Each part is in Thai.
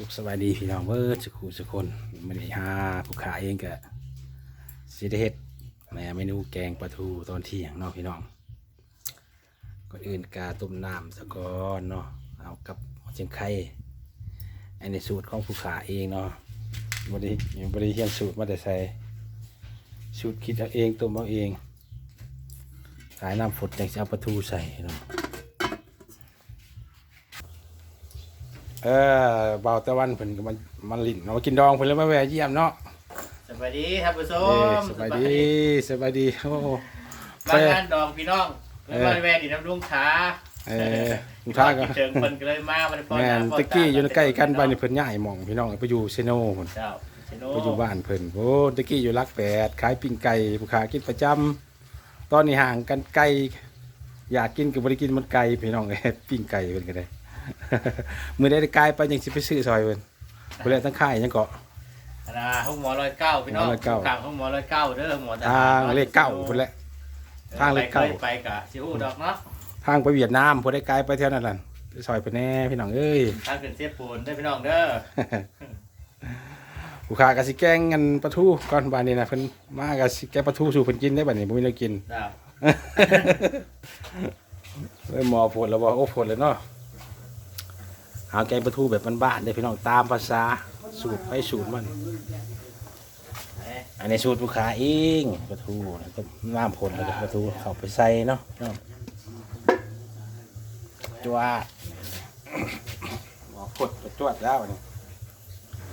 สุขสบายดีพี่น้องเบิร์ดสุขุสุคนไม่ได้หาผู้ขายเองกะสิได้เฮ็ดแหม่เมนูแกงปลาทูตอนเที่ยงเนาะพี่น้องก่อนอื่นกาต้มน้ำสะก่อนเนาะเอากับเชียงไข่อันนี้สูตรของผู้ขายเองเนาะบริบริเฮียนสูตรมาแต่ใส่สูตรคิดเอาเองต้มเอาเองขายน้ำฝดจังจะเอาปลาทูใส่เนาะ เออเบาตะวันเพิ่นก็มันมันลิ้นเนาะมากินดองเพิ่นแล้วมาแวะเยี่ยมเนาะสวัสดีครับผู้ชเอ้ยมสบายดีสบายดีโอ้โหบ้านงานดองพี่น้องเอแล้วอมาแวะดีน้ำลุงช้าเออลุงท้าก็เชิงเพิ่นก็เลยมาวันพแม่นตะกี้อยู่ใกล้กันไปนี่เพิ่นย้ายหม่องพี่น้องไปอยู่เซโนพุ่นเจ้าเชโนไปอยู่บ้านเพิ่นโอ้ตะกี้อยู่รักแปดขายปิ้งไก่ผู้ค้ากินประจำตอนนี้ห่างกันไกลอยากกินก็บ่ได้กินมันไกลพี่น้องเอ้ยปิ้งไก่เพิ่นก็ได้ มื้อใดได้ไกลไปยังสิไปซื้อซอยเพิ่นบ่ได้ทั้งค่ายยังเกาะอันนะห้องหมอร้อยเก้าพี่น้องหมอร้อยเก้าข้างห้องหมอร้อยเก้าเด้อหมอทางเลขเก้าพุ่นแหละ ทางเลขเก้า ไปไปกะซิฮู้ดอกเนาะทางไปเวียดนามบ่ได้ไกลไปเท่านั้นล่ะไปซอยเพิ่นแน่พี่น้องเอ้ย ทางขึ้นเสียปูนได้อพี่น้องเด้อผู้ค้ากสิแกงกันปลาทูก่อนบานนี้นะเพิ่นมากสิแกงปลาทูสู่เพิ่นกินได้บัดนี้บ่มีแนวกินเจ้าเอ้ยหมอผลแล้วบ่โอ้ผลเลยเนาะ หาแกงปลาทูแบบบ้านๆเด้อพี่น้องตามภาษาสูตรไปสูตรมันเอ้ยอันนี้สูตรผู้ค้าเองปลาทูแล้วก็น้ำผลแล้วก็ปลาทูเข้าไปใส่เนาะพี่น้องจวดหมอผดจวดแล้วอันนี้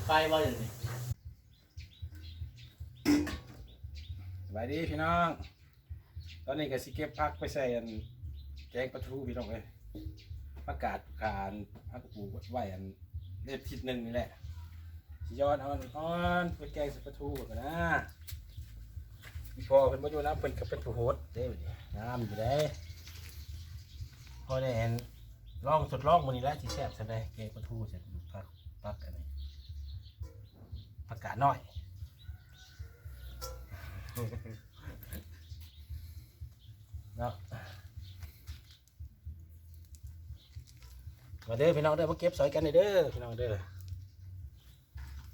ไปบ่อยู่นี่สบายดีพี่น้อง ตอนนี้ก็สิเก็บพักไปใส่อันแกงปลาทูพี่น้องเอ้ย ประกาศการพักปลูกไว้อันเล็บทิศหนึ่งนี่แหละสิย้อนเอาอันอ่อนไปแกงส่ปลาทูกันนะพี่พอเพิ่นบ่อยู่น้ำเพิ่นก็เป็นผู้โฮสเด้บัดนี้น้ำอยู่ได้พอได้เห็นล่องทดล่องมื้อนี้แล้วสิแซ่บซะได้แกงปลาทูเสร็จพักพักอันนี้ประกาศน้อยเนาะ มาเด้อพี่น้องเด้อมาเก็บสอยกันเด้อพี่น้องเด้อ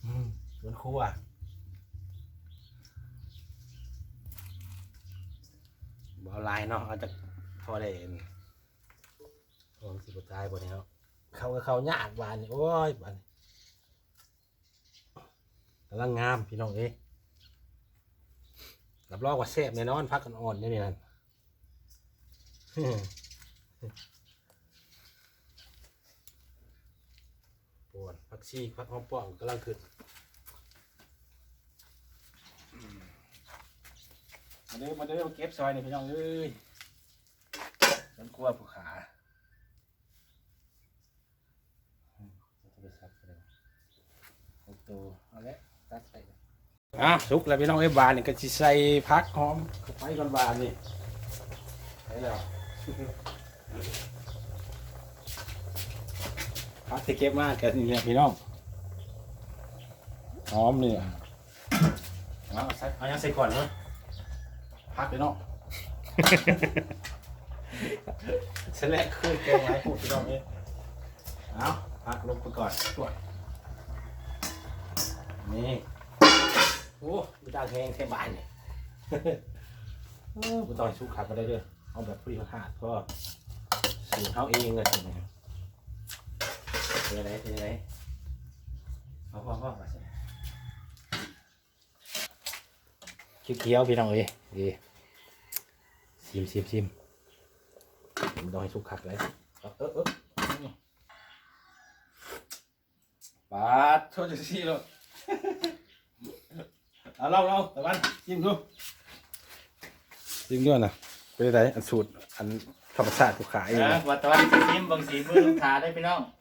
อืมสวนครัวบอลายเนาะเอาจากพอได้เห็นพอสิบตายบนนี้เนาะเขาก็เขายากบานนี่โอ้ยบานกำลังงามพี่น้องเอ้ยรับรองว่าแซ่บแน่นอนพักกันอ่อนนี่นี่นั่น ปวดผัก ชีผักหอมป้อมกำลังขึ้นมาเด้อมาเด้อมาเก็บซอยนี่พี่น้องเอ้ยฉันกลัวผู้ขาอืมเอาโทรศัพท์ไปเลยเอาตัวเอาละตัดไปเลยอะสุกแล้วพี่น้องเอ้ยบานนี่ก็สิใส่พักหอมเข้าไปก่อนบานนี่ใช่แล้ว พักที่เก็บมากกันนี่แหละพี่น้องหอมเนี่ยเอาใส่เอายังใส่ก่อนเนาะพักเลยเนาะเสร็จแล้วคือแกงไรพูดพี่น้องเนี่ยเอาพักลงไปก่อนตรวจนี่โอ้ดูดาวแทงแค่บานเนี่ยโอ้ไม่ต้องให้สุกขัดมาได้ด้วยเอาแบบพอดีพอขาดก็สูตรเขาเองเลยเนี่ย เป็นอะไรเป็นอะไรเอาพ่อพ่อมาสิเขียวๆพี่น้องเอ้ยดีซิมซิมซิมผมต้องให้สุกคักเลยเอาเออเออปาดโทษจะซี่เลยเอาเล่าเล่าตะวันซิมดูซิมด้วยนะเป็นอะไรอันสูตรอันธรรมชาติผู้ขายเองนะนะวัดตะวันสิซิมเบางสีมือลุงทาได้อพี่น้องล้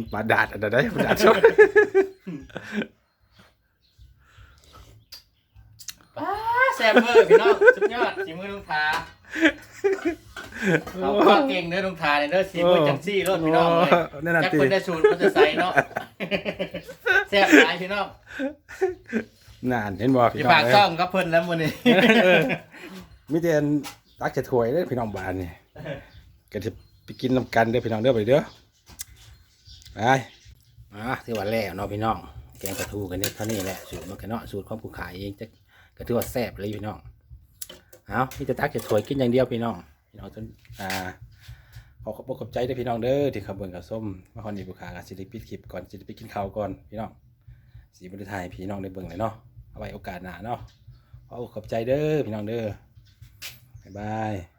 นปลาดาดอะไรได้ปลาดาดชดป้าแซ่บเบอร์พี่น้องสุดยอดสีมือลุงทาเราก็เก่งเด้อลุงทาเนี่ยเด้อสีมือจังซี่รถพี่น้องเลยนั่นน่ะจักตีคนได้สูตรมันจะใส่เนาะแซ่บหลายพี่น้องนานเห็นบ่อพี่ย่าน้องฝากเอ้ซ่อยงกับเพิ่นแล้วมื้อนี้มิเตนตักจะถวยเลยพี่น้องบ้านนี่ ก็จะไปกินน้ำกันเด้อพี่น้องเด้อไปเด้อไปอะที่ว่าแล้วเนาะพี่น้อง แกงปลาทูกันเนี่ยเท่านี้แหละสูตรมันกันเนาะสูตรของผู้ขายเองจะก็ถือว่าแซ่บเลยพี่น้องเอาพี่จะตักจะถวยกินอย่างเดียวพี่น้องพี่น้องจนอ่าขอขอบคุณขอบใจเด้อพี่น้องเด้อที่ขับเบิ่งกับส้มมาคอนดีผู้ขายกับสิริปิดคลิปก่อนสิริไปกินข้าวก่อนพี่น้องสีบริไทยพี่น้องได้เบิ่งเลยเนาะเอาไว้โอกาสหน้าเนาะขอขอบใจเด้อพี่น้องเด้อบ๊ายบาย